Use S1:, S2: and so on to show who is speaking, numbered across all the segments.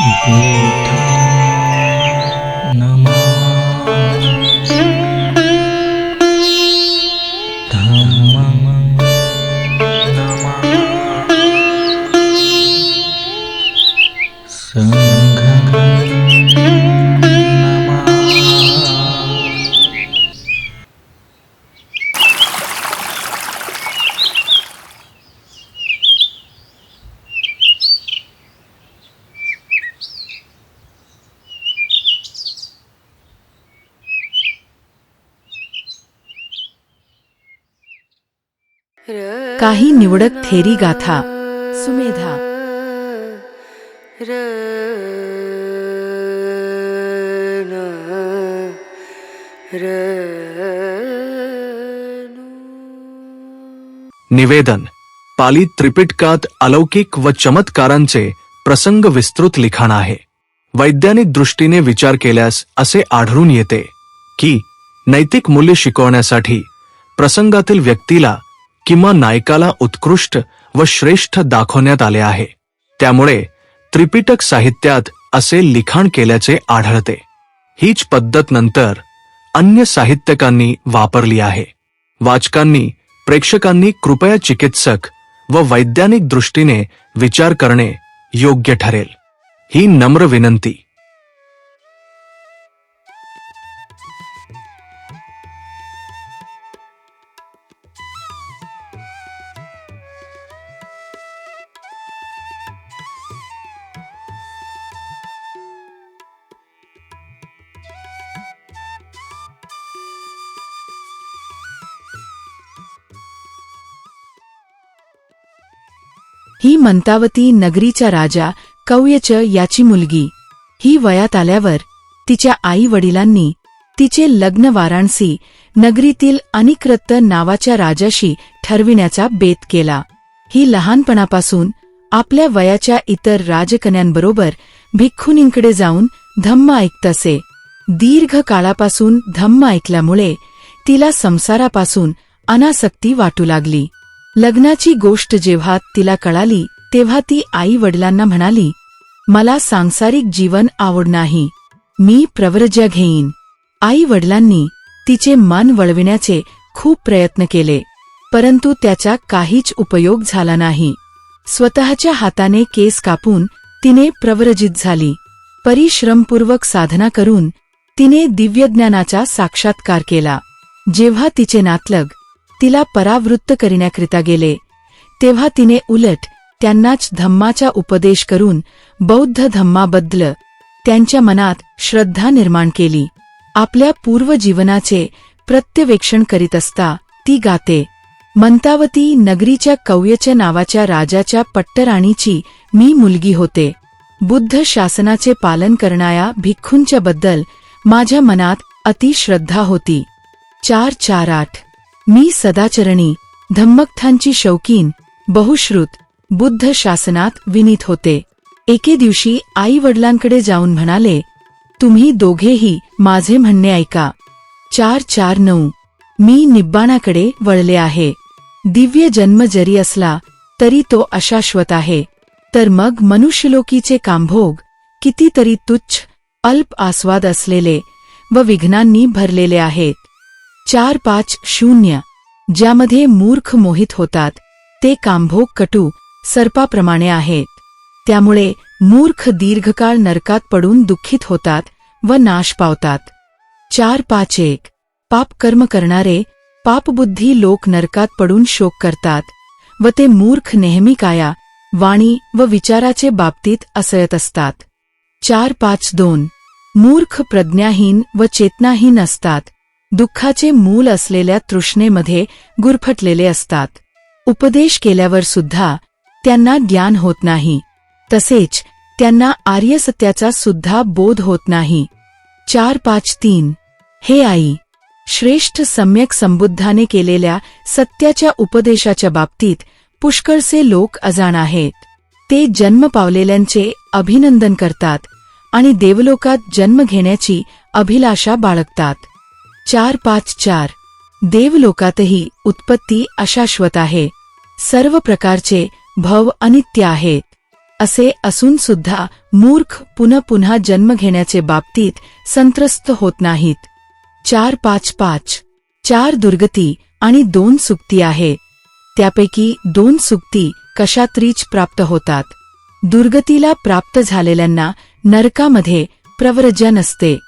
S1: बुद्धं
S2: काही निवडक थेरी गाथा. सुमेधा.
S3: निवेदन. पाली त्रिपिटकात अलौकिक व चमत्कारांचे प्रसंग विस्तृत लिखाण आहे. वैज्ञानिक दृष्टीने विचार केल्यास असे आढळून येते की नैतिक मूल्य शिकवण्यासाठी प्रसंगातील व्यक्तीला किंवा नायकाला उत्कृष्ट व श्रेष्ठ दाखवण्यात आले आहे. त्यामुळे त्रिपिटक साहित्यात असे लिखाण केल्याचे आढळते. हीच पद्धत नंतर अन्य साहित्यकांनी वापरली आहे. वाचकांनी प्रेक्षकांनी कृपया चिकित्सक व वैज्ञानिक दृष्टीने विचार करणे योग्य ठरेल. ही नम्र विनंती.
S2: ही मंतावती नगरीच्या राजा कौयच याची मुलगी. ही वयात आल्यावर तिच्या आई वडिलांनी तिचे लग्न वाराणसी नगरीतील अनिकृत्त नावाच्या राजाशी ठरविण्याचा बेत केला. ही लहानपणापासून आपल्या वयाच्या इतर राजकन्यांबरोबर भिक्खुनींकडे जाऊन धम्म ऐकत असे दीर्घ काळापासून धम्म ऐकल्यामुळे तिला संसारापासून अनासक्ती वाटू लागली. लग्नाची गोष्ट जेव्हा तिला कळाली तेव्हा ती आई वडिलांना म्हणाली मला सांसारिक जीवन आवड नाही मी प्रव्रज्या घेईन. आई वडिलांनी तिचे मन वळविण्याचे खूप प्रयत्न केले परंतु त्याचा काहीच उपयोग झाला नाही. स्वतःच्या हाताने केस कापून तिने प्रव्रजित झाली. परिश्रमपूर्वक साधना करून तिने दिव्यज्ञानाचा साक्षात्कार केला. जेव्हा तिचे नातलग तिला परावृत्त करण्याकरिता गेले. तेव्हा तिने उलट त्यांनाच धम्माचा उपदेश करून बौद्ध धम्माबद्दल त्यांच्या मनात श्रद्धा निर्माण केली. आपल्या पूर्वजीवनाचे प्रत्यवेक्षण करीत असता ती गाते. मंतावती नगरीच्या कव्यच्या नावाच्या राजाच्या पट्टराणीची मी मुलगी होते. बुद्ध शासनाचे पालन करणाऱ्या भिक्खूंच्याबद्दल माझ्या मनात अतिश्रद्धा होती. चार चार आठ मी सदाचरणी धम्मकथांची शौकीन बहुश्रुत बुद्ध शासनात विनीत होते. एके दिवशी आई वडिलांकडे जाऊन म्हणाले तुम्ही दोघेही माझे म्हणणे ऐका. चार चार नऊ. मी निब्बाणाकडे वळले आहे. दिव्य जन्म जरी असला तरी तो अशाश्वत आहे. तर मग मनुष्यलोकीचे कामभोग कितीतरी तुच्छ अल्प आस्वाद असलेले व विघ्नांनी भरलेले आहेत. चार पाच शून्य ज्यामध्ये मूर्ख मोहित होतात. ते कामभोग कटू सर्पाप्रमाणे आहेत. त्यामुळे मूर्ख दीर्घकाळ नरकात पडून दुःखित होतात व नाश पावतात. चार पाच एक पाप कर्म करणारे पापबुद्धी लोक नरकात पडून शोक करतात व ते मूर्ख नेहमी काया वाणी व विचाराचे बाबतीत असयत असतात. चार पाच दोन मूर्ख प्रज्ञाहीन व चेतनाहीन असतात. दुःखाचे मूल असलेल्या तृष्णेमध्ये गुरफटलेले असतात. उपदेश केल्यावर सुद्धा त्यांना ज्ञान होत नाही. तसेच त्यांना आर्यसत्याचा सुद्धा बोध होत नाही. चार पाच तीन. हे आई श्रेष्ठ सम्यक संबुद्धाने केलेल्या सत्याच्या उपदेशाच्या बाबतीत पुष्कळसे लोक अजाण आहेत. ते जन्म पावलेल्यांचे अभिनंदन करतात आणि देवलोकात जन्म घेण्याची अभिलाषा बाळगतात. चार पाच चार. देवलोकातही उत्पत्ती अशाश्वत आहे. सर्व प्रकारचे भव अनित्य आहेत. असे असून सुद्धा मूर्ख पुन्हा पुन्हा जन्म घेण्याचे बाबतीत संत्रस्त होत नाहीत. चार पाच पाच. चार दुर्गती आणि दोन सुक्ती आहे. त्यापैकी दोन सुक्ती कशात्रीच प्राप्त होतात. दुर्गतीला प्राप्त झालेल्यांना नरकामध्ये प्रव्रजन नसते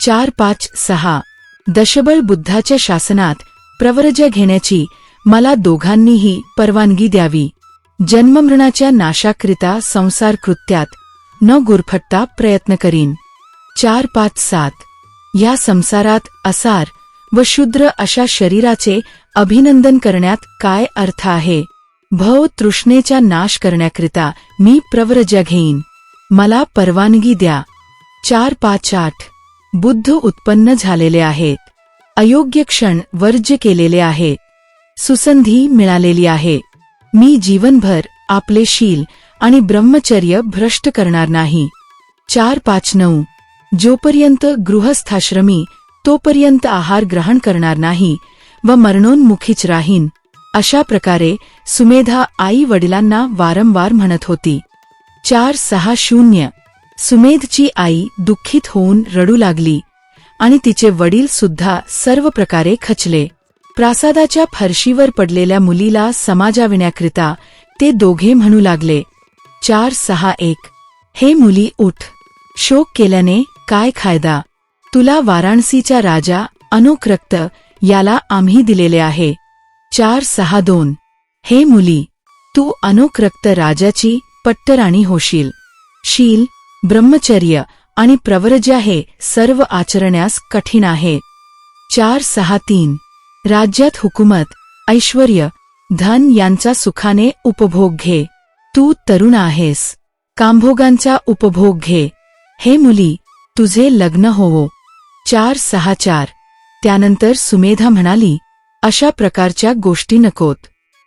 S2: चार पाच सहा. दशबळ बुद्धाच्या शासनात प्रव्रज्या घेण्याची मला दोघांनीही परवानगी द्यावी. जन्ममृणाच्या नाशाकरिता संसार कृत्यात न गुरफटता प्रयत्न करीन. चार पाच सात. या संसारात असार व शूद्र अशा शरीराचे अभिनंदन करण्यात काय अर्थ आहे? भव तृष्णेचा नाश करण्याकरिता मी प्रव्रजा घेईन. मला परवानगी द्या. चार पाच आठ. बुद्ध उत्पन्न झालेले आहेत. अयोग्य क्षण वर्ज्य केलेले आहे. सुसंधी मिळालेली आहे. मी जीवनभर आपले शील आणि ब्रह्मचर्य भ्रष्ट करणार नाही. चार पाच नऊ. जोपर्यंत गृहस्थाश्रमी तोपर्यंत आहार ग्रहण करणार नाही व मरणोन्मुखीच राहीन अशा प्रकारे सुमेधा आई वडिलांना वारंवार म्हणत होती. चार सहा शून्य. सुमेधची आई दुःखित होऊन रडू लागली आणि तिचे वडील सुद्धा सर्व प्रकारे खचले. प्रासादाच्या फरशीवर पडलेल्या मुलीला समाजाविण्याकरिता ते दोघे म्हणू लागले चार सहा एक. हे मुली उठ. शोक केल्याने काय फायदा? तुला वाराणसीच्या राजा अनुक्रक्त याला आम्ही दिलेले आहे. चार सहा दोन. हे मुली तू अनुक्रक्त राजाची पट्टराणी होशील. शील ब्रह्मचर्य आणि प्रवरज्या हे सर्व आचरण्यास कठीण आहे. चार सहा तीन. राज्यात हुकुमत ऐश्वर्य धन यांचा सुखाने उपभोग घे. तू तरुण आहेस. कांभोगांचा उपभोग घे. हे मुली तुझे लग्न होवो. चार सहा चार. त्यानंतर सुमेधा म्हणाली अशा प्रकारच्या गोष्टी नकोत.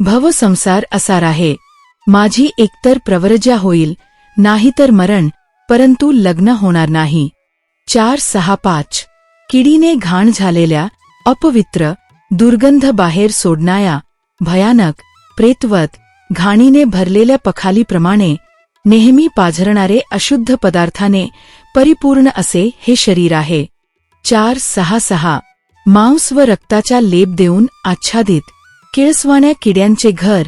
S2: भव संसार असार आहे. माझी एकतर प्रवरजा होईल नाहीतर मरण परंतु लग्न होणार नाही. चार सहा पाच. किडीने घाण झालेल्या अपवित्र दुर्गंध बाहेर सोडणाया भयानक प्रेतवत घाणीने भरलेल्या पखालीप्रमाणे नेहमी पाझरणारे अशुद्ध पदार्थाने परिपूर्ण असे हे शरीर आहे. चार सहा सहा. मांस व रक्ताचा लेप देऊन आच्छादित किळसवाण्या किड्यांचे घर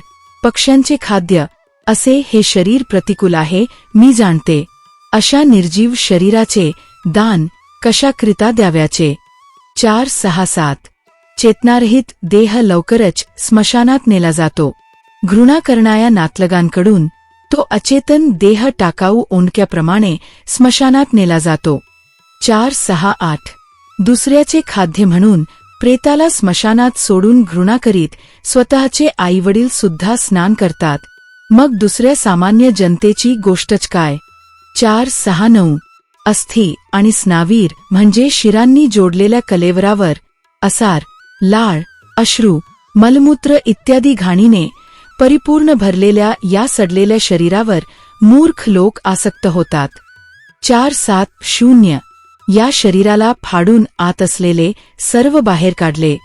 S2: पक्ष्यांचे खाद्य असे हे शरीर प्रतिकूल आहे मी जाणते. अशा निर्जीव शरीराचे दान कशाकरिता द्याव्याचे? चार सहा सात. चेतनारहित देह लवकरच स्मशानात नेला जातो. घृणा करणाऱ्या नातलगांकडून तो अचेतन देह टाकाऊ ओंडक्याप्रमाणे स्मशानात नेला जातो. चार सहा आठ. दुसऱ्याचे खाद्य म्हणून प्रेताला स्मशानात सोडून घृणा करीत स्वतःचे आईवडील सुद्धा स्नान करतात. मग दुसऱ्या सामान्य जनतेची गोष्टच काय? चार सहा नऊ. अस्थि आणि स्नावीर म्हणजे शिरांनी जोडलेल्या कलेवरावर असार लाळ अश्रू मलमूत्र इत्यादी घाणीने परिपूर्ण भरलेल्या या सडलेल्या शरीरावर मूर्ख लोक आसक्त होतात. चार सात शून्य. या शरीराला फाडून आत असलेले सर्व बाहेर काढले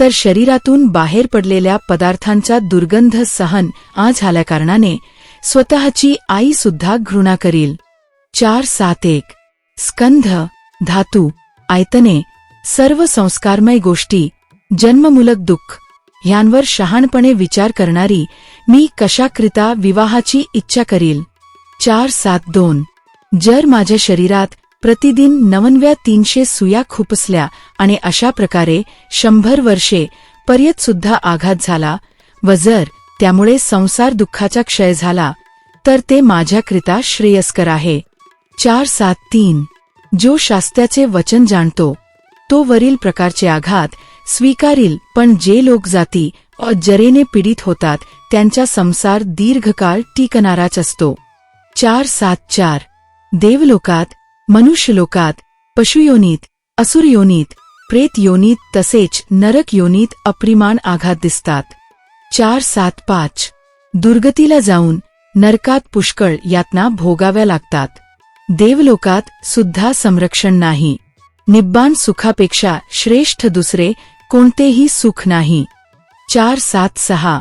S2: तर शरीरातून बाहेर पडलेल्या पदार्थांचा दुर्गंध सहन आ झाल्याकारणाने स्वतःची आई सुद्धा घृणा करील. चार सात एक. स्कंध धातू आयतने सर्व संस्कारमय गोष्टी जन्ममूलक दुःख ह्यांवर शहाणपणे विचार करणारी मी कशाकरिता विवाहाची इच्छा करील? चार सात दोन. जर माझ्या शरीरात प्रतिदिन नवनव्या तीनशे सुया खुपसल्या आणि अशा प्रकारे शंभर वर्षे पर्यत सुद्धा आघात झाला व जर त्यामुळे संसार दुःखाचा क्षय झाला तर ते माझ्याकरिता श्रेयस्कर आहे. चार सात तीन. जो शास्त्याचे वचन जाणतो तो वरील प्रकारचे आघात स्वीकारील पण जे लोक जाती व जरेने पीडित होतात त्यांचा संसार दीर्घकाळ टिकणाराच असतो. चार सात चार. देवलोकात मनुष्यलोकात पशुयोनीत असुरयोनीत प्रेतयोनीत तसेच नरक योनीत अप्रिमाण आघात दिसतात. चार सात पाच. दुर्गतीला जाऊन नरकात पुष्कळ यातना भोगाव्या लागतात. देवलोकात सुद्धा संरक्षण नाही. निब्बान सुखापेक्षा श्रेष्ठ दुसरे कोणतेही सुख नाही. चार सात सहा.